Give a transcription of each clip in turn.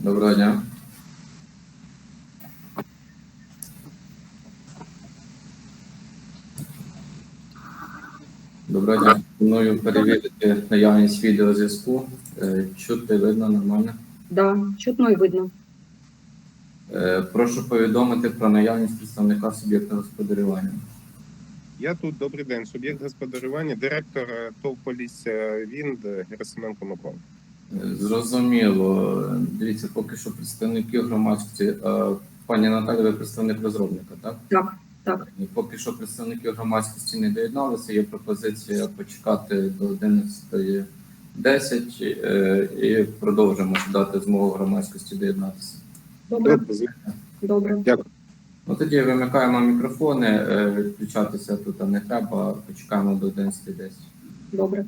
Доброго дня. Доброго дня. Пропоную перевірити наявність відеозв'язку. Е, Чути видно нормально. Да, чутно і видно. Е, Прошу повідомити про наявність представника суб'єкта господарювання. Я тут добрий день. Суб'єкт господарювання, директор е, ТОВ Полісся Вінд Герасименко Микола. Зрозуміло. Дивіться, поки що представники громадськості. Е, Пані Наталі, ви представник розробника, так? Так, так. І поки що представники громадськості не доєдналися, є пропозиція почекати до 11.10 е, і продовжимо дати змогу громадськості доєднатися. Добре, добре. Ну тоді вимикаємо мікрофони, е, відключатися тут не треба, почекаємо до 11.10. Добре.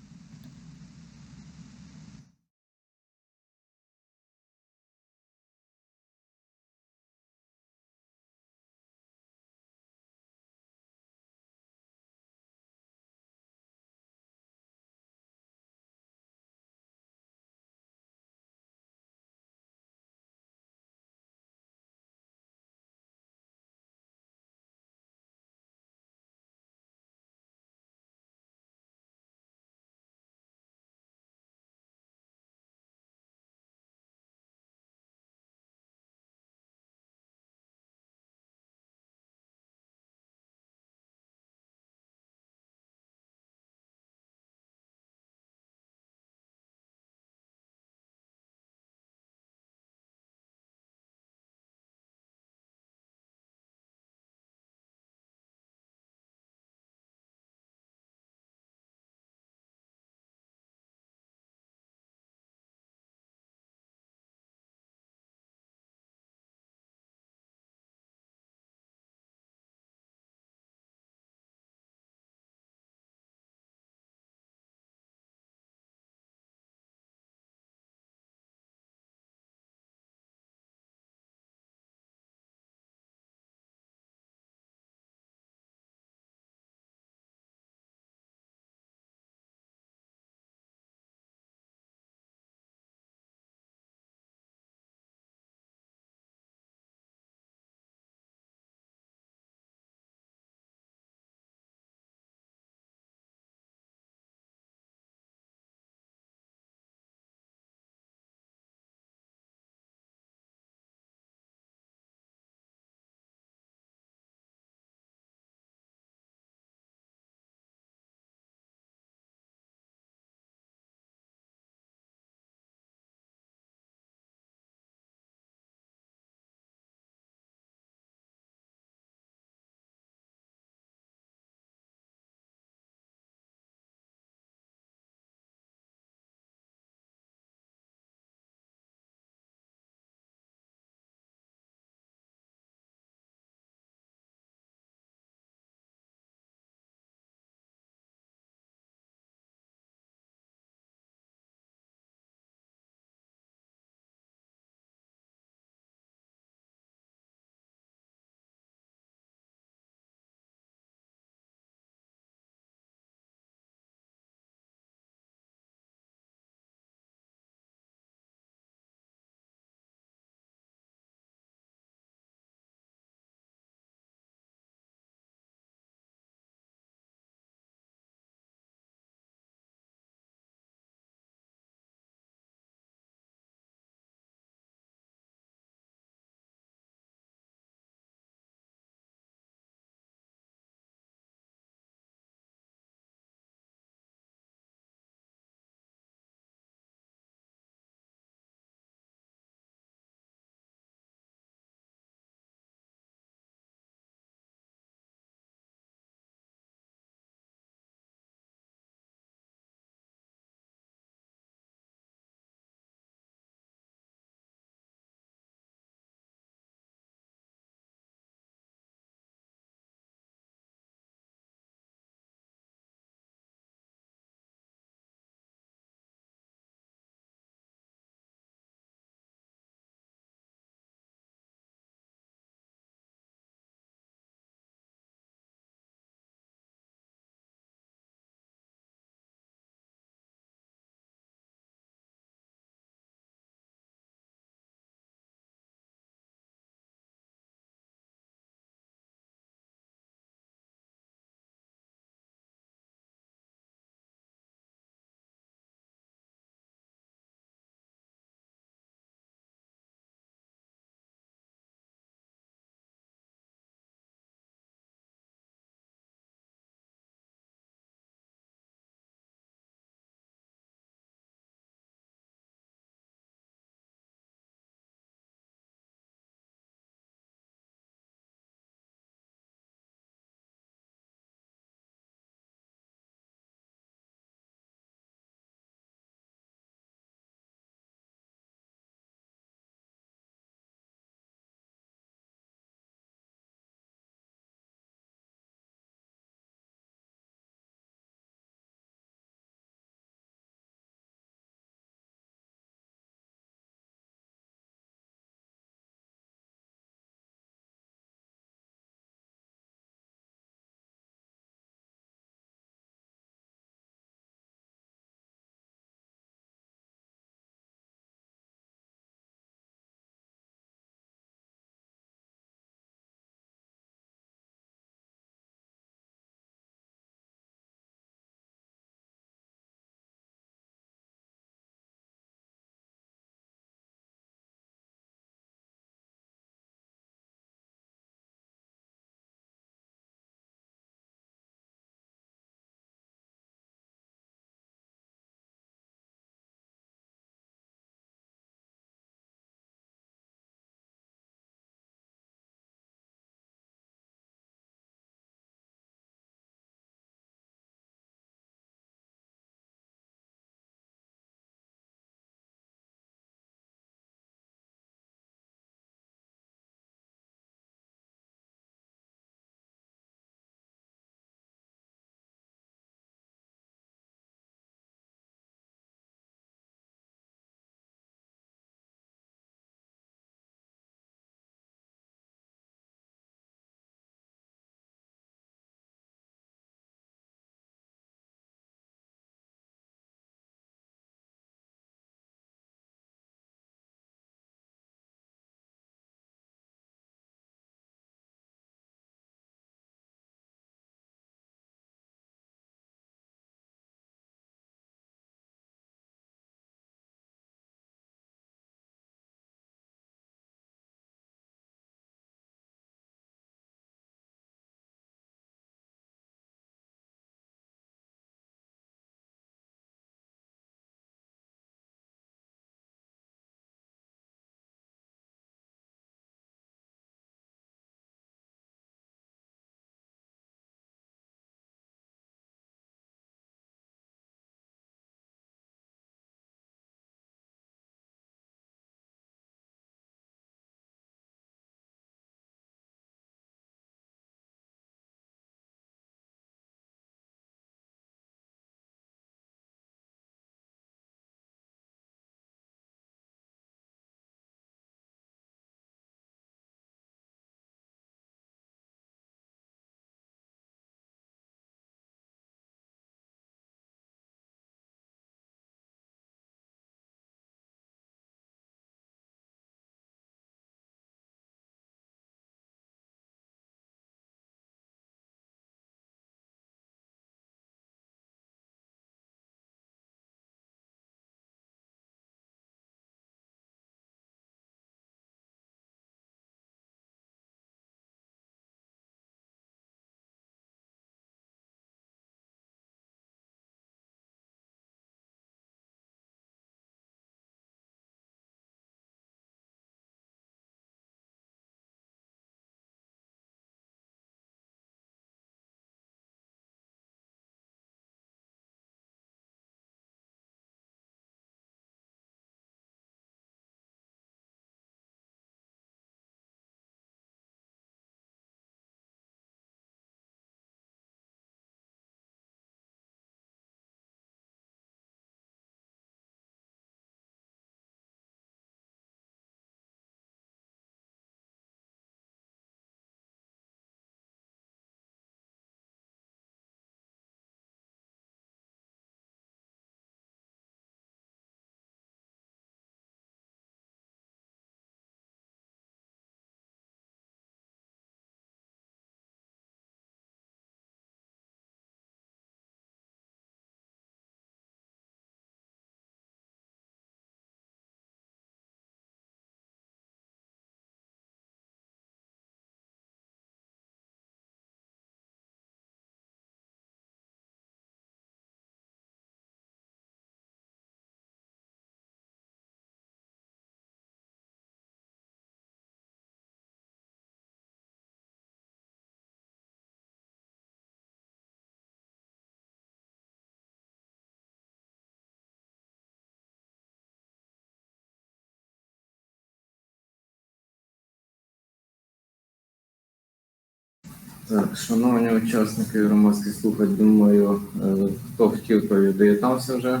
Так, шановні учасники громадських слухань, думаю, е, хто хотів, той доєднався вже.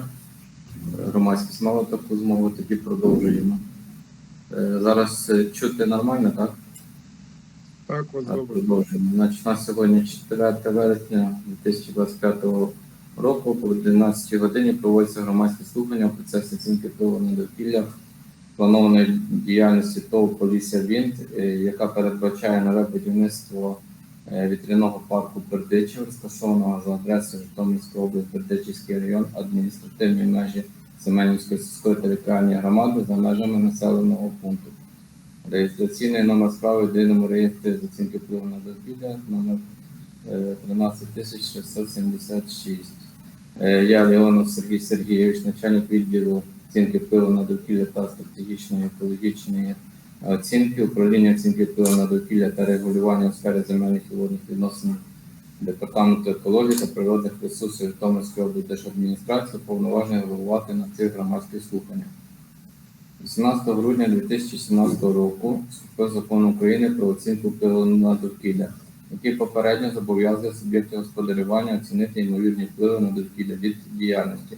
Громадськість мала таку змогу, тоді продовжуємо. Е, Зараз е, чути нормально, так? Так, вас Так, добре. продовжуємо. Значить, у нас сьогодні 4 вересня 2025 року по 11 годині проводяться громадські слухання у процесі оцінки впливу на довкілля планованої діяльності ТОВ Полісся Вінт, е, яка передбачає нове будівництво е, вітряного парку Бердичів, розташованого за адресою Житомирської області, Бердичівський район, адміністративні межі Семенівської сільської територіальної громади за межами населеного пункту. Реєстраційний номер справи в єдиному реєстрі з оцінки впливу на довкілля номер е, 13676. Е, Я Леонов Сергій Сергійович, начальник відділу оцінки впливу на довкілля та стратегічної екологічної оцінки, управління оцінки впливу на довкілля та регулювання у сфері земельних і водних відносин Департаменту екології та природних ресурсів Житомирської облдержадміністрації повноваження головувати на цих громадських слуханнях. 18 грудня 2017 року вступив закон України про оцінку впливу на довкілля, який попередньо зобов'язує суб'єктів господарювання оцінити ймовірні впливи на довкілля від діяльності,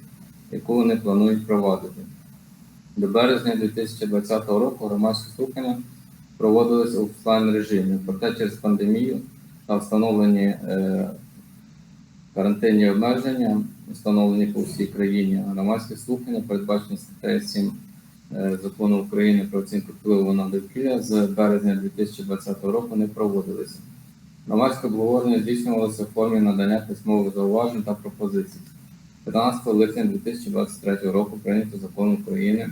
яку вони планують провадити. До березня 2020 року громадські слухання проводились у офлайн режимі, проте через пандемію та встановлені е, карантинні обмеження, встановлені по всій країні. Громадські слухання передбачені статтею 7 е, закону України про оцінку впливу на довкілля з березня 2020 року не проводилися. Громадське обговорення здійснювалося в формі надання письмових зауважень та пропозицій. 15 липня 2023 року прийнято закон України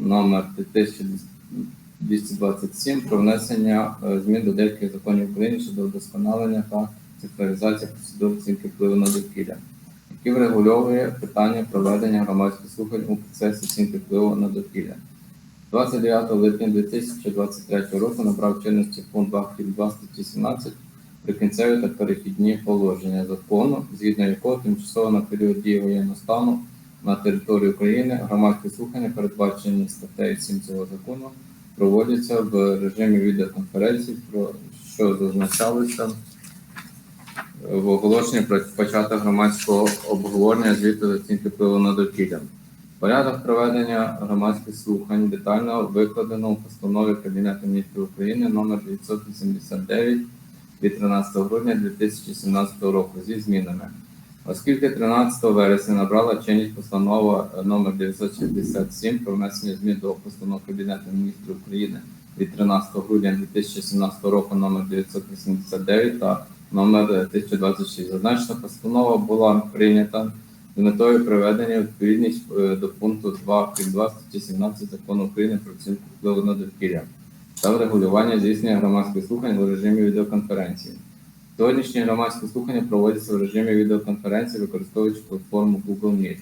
номер 1227 про внесення е, змін до деяких законів України щодо вдосконалення та цифровізації процедур оцінки впливу на довкілля, який врегульовує питання проведення громадських слухань у процесі оцінки впливу на довкілля. 29 липня 2023 року набрав чинності пункт 2 крім 2 статті 17 прикінцеві та перехідні положення закону, згідно якого тимчасово на період дії воєнного стану на території України громадські слухання, передбачені статтею 7 цього закону, проводяться в режимі відеоконференцій, про що зазначалося в оголошенні про початок громадського обговорення звіту з оцінки впливу на довкілля. Порядок проведення громадських слухань детально викладено у постанові Кабінету міністрів України номер 989 від 13 грудня 2017 року зі змінами. Оскільки 13 вересня набрала чинність постанова номер 967 про внесення змін до постанов Кабінету міністрів України від 13 грудня 2017 року номер 989 та номер 1026. Зазначена постанова була прийнята з метою приведення відповідність е, до пункту 2 крім 2 статті 17 закону України про оцінку впливу на довкілля та врегулювання здійснення громадських слухань у режимі відеоконференції. Сьогоднішні громадські слухання проводяться в режимі відеоконференції, використовуючи платформу Google Meet.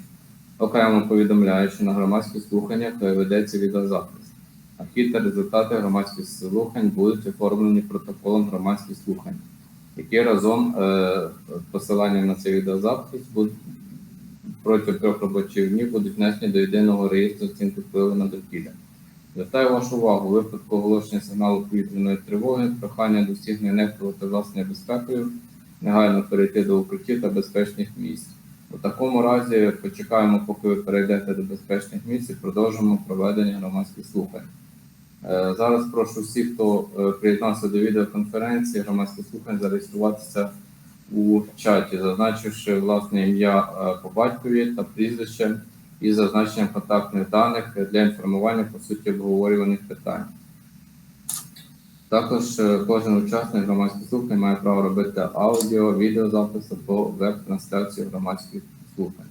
Окремо повідомляю, що на громадських слуханнях ведеться відеозапис. А хід та результати громадських слухань будуть оформлені протоколом громадських слухань, які разом е, посиланням на цей відеозапис будуть протягом трьох робочих днів будуть внесені до єдиного реєстру оцінки впливу на довкілля. Звертаю вашу увагу у випадку оголошення сигналу повітряної тривоги, прохання до всіх не нехтувати власною безпекою, негайно перейти до укриттів та безпечних місць. У такому разі почекаємо, поки ви перейдете до безпечних місць і продовжимо проведення громадських слухань. Е, Зараз прошу всіх, хто е, приєднався до відеоконференції громадських слухань, зареєструватися у чаті, зазначивши власне ім'я е, по батькові та прізвище із зазначенням контактних даних для інформування по суті обговорюваних питань. Також е, кожен учасник громадських слухань має право робити аудіо, відеозаписи по веб-трансляції громадських слухань.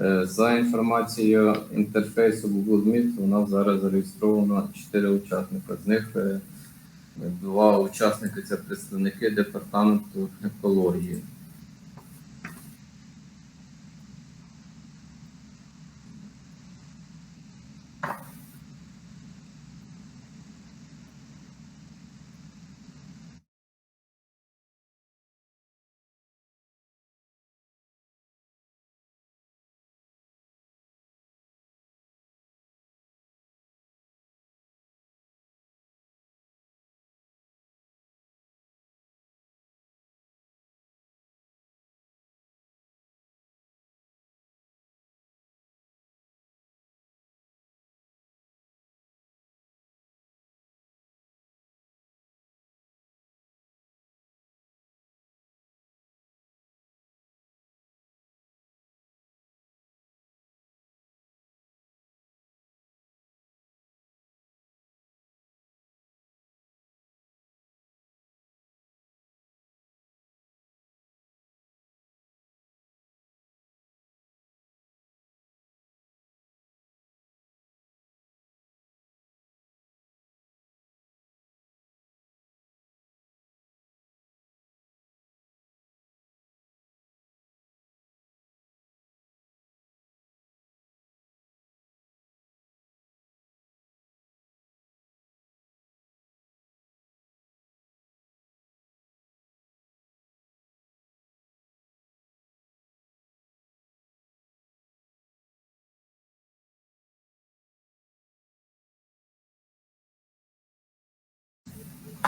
Е, За інформацією інтерфейсу Google Meet, у нас зараз зареєстровано 4 учасника. З них е, два учасники це представники департаменту екології.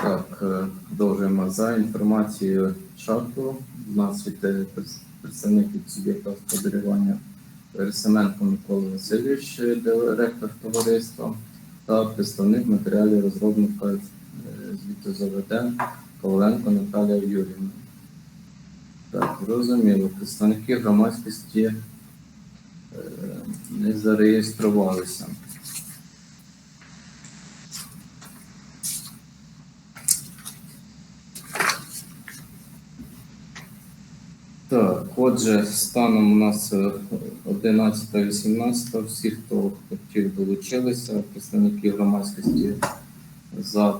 Так, е, продовжуємо за інформацією чату. У нас від е, пред- представник від суб'єкта господарювання Ресименко Микола Васильович, е, директор товариства, та представник матеріалів розробника звіту ЗВД Коваленко Наталія Юрівна. Так, зрозуміло. Представники громадськості не зареєструвалися. Так, отже, станом у нас е, 11-18, всі, хто хотів, долучилися, представники громадськості за,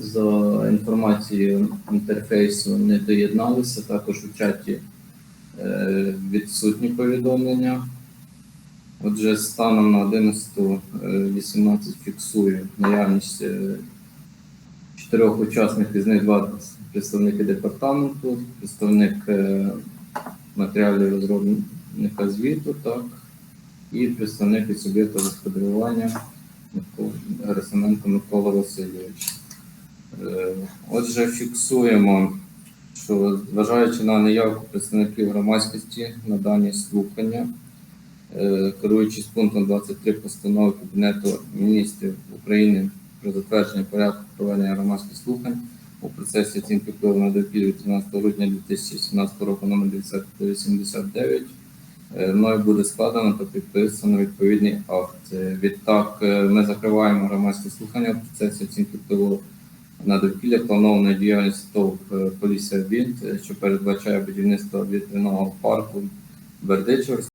за інформацією інтерфейсу не доєдналися. Також у чаті е, відсутні повідомлення. Отже, станом на 11-18 фіксую наявність е, чотирьох учасників, з них два представники департаменту, представник е, матеріалів розробника звіту, так, і представник від суб'єкта господарювання Герасименко Микола Васильович. Е, Отже, фіксуємо, що зважаючи на неявку представників громадськості на дані слухання, е, керуючись пунктом 23 постанови Кабінету міністрів України про затвердження порядку проведення громадських слухань у процесі оцінки впливу на довкілля від 13 грудня 2017 року номер 989 е, мною буде складено та підписано відповідний акт. Відтак е, ми закриваємо громадські слухання у процесі оцінки впливу на довкілля планованої діяльності ТОВ е, Полісся Бінт, що передбачає будівництво вітряного парку Бердичев